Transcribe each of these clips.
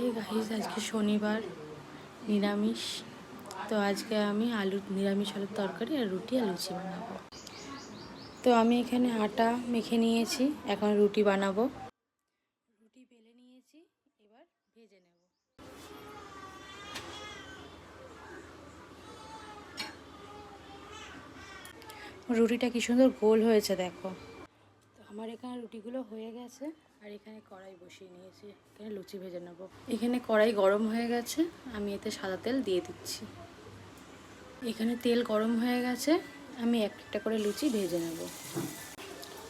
এই গাইস আজকে শনিবার, নিরামিষ। তো আজকে আমি আলু, নিরামিষ আলুর তরকারি আর রুটি আর লুচি বানাবো। তো আমি এখানে আটা মেখে নিয়েছি, এখন রুটি বানাবো। রুটি বেলে নিয়েছি, এবার ভেজে নেব। রুটিটা কি সুন্দর গোল হয়েছে, দেখো। তো আমার এখানে রুটিগুলো হয়ে গেছে। আর এখানে কড়াই বসিয়ে নিয়েছি। এখানে লুচি ভেজে নেব। এখানে কড়াই গরম হয়ে গেছে, আমি এতে সাদা তেল দিয়ে দিচ্ছি। এখানে তেল গরম হয়ে গেছে, আমি এক একটা করে লুচি ভেজে নেব।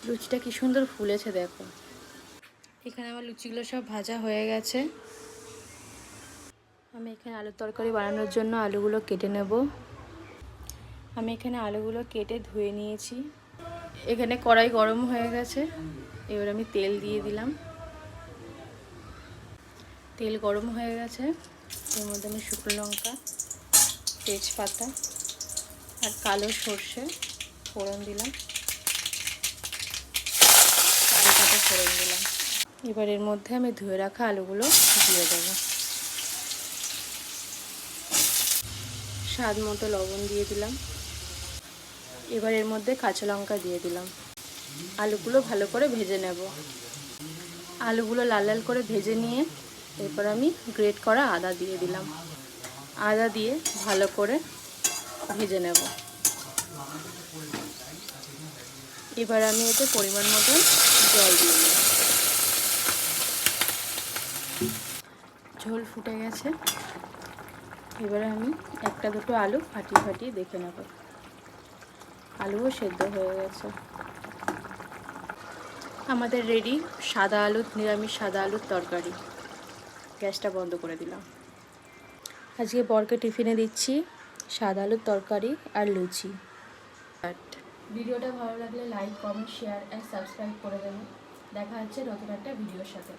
লুচিটা কি সুন্দর ফুলেছে, দেখো। এখানে আমার লুচিগুলো সব ভাজা হয়ে গেছে। আমি এখানে আলুর তরকারি বানানোর জন্য আলুগুলো কেটে নেব। আমি এখানে আলুগুলো কেটে ধুয়ে নিয়েছি। এখানে কড়াই গরম হয়ে গেছে। এবার আমি তেল দিয়ে দিলাম। তেল গরম হয়ে গেছে। এর মধ্যে আমি শুকনো লঙ্কা, তেজপাতা আর কালো সর্ষে ফোড়ন দিলাম। ফোড়ন দিলাম। এবার এর মধ্যে আমি ধুয়ে রাখা আলুগুলো দিয়ে দেবো। স্বাদ মতো লবণ দিয়ে দিলাম। এবার এর মধ্যে কাঁচা লঙ্কা দিয়ে দিলাম। আলুগুলো ভালো করে ভেজে নেব। আলুগুলো লাল লাল করে ভেজে নিয়ে এরপর আমি গ্রেট করা আদা দিয়ে দিলাম। আদা দিয়ে ভালো করে ভেজে নেব। এবার আমি এতে পরিমাণ মতো জল দিয়ে দিলাম। ঝোল ফুটে গেছে। এবারে আমি একটা দুটো আলু ফাটিয়ে ফাটিয়ে দেখে নেব। আলুও সেদ্ধ হয়ে গেছে। আমাদের রেডি সাদা আলু নিরামিষ সাদা আলুর তরকারি। গ্যাসটা বন্ধ করে দিলাম। আজকে বরকে টিফিনে দিচ্ছি সাদা আলুর তরকারি আর লুচি। ভিডিওটা ভালো লাগলে like comment share and subscribe করে দেবেন। দেখা হচ্ছে নতুন একটা ভিডিওর সাথে।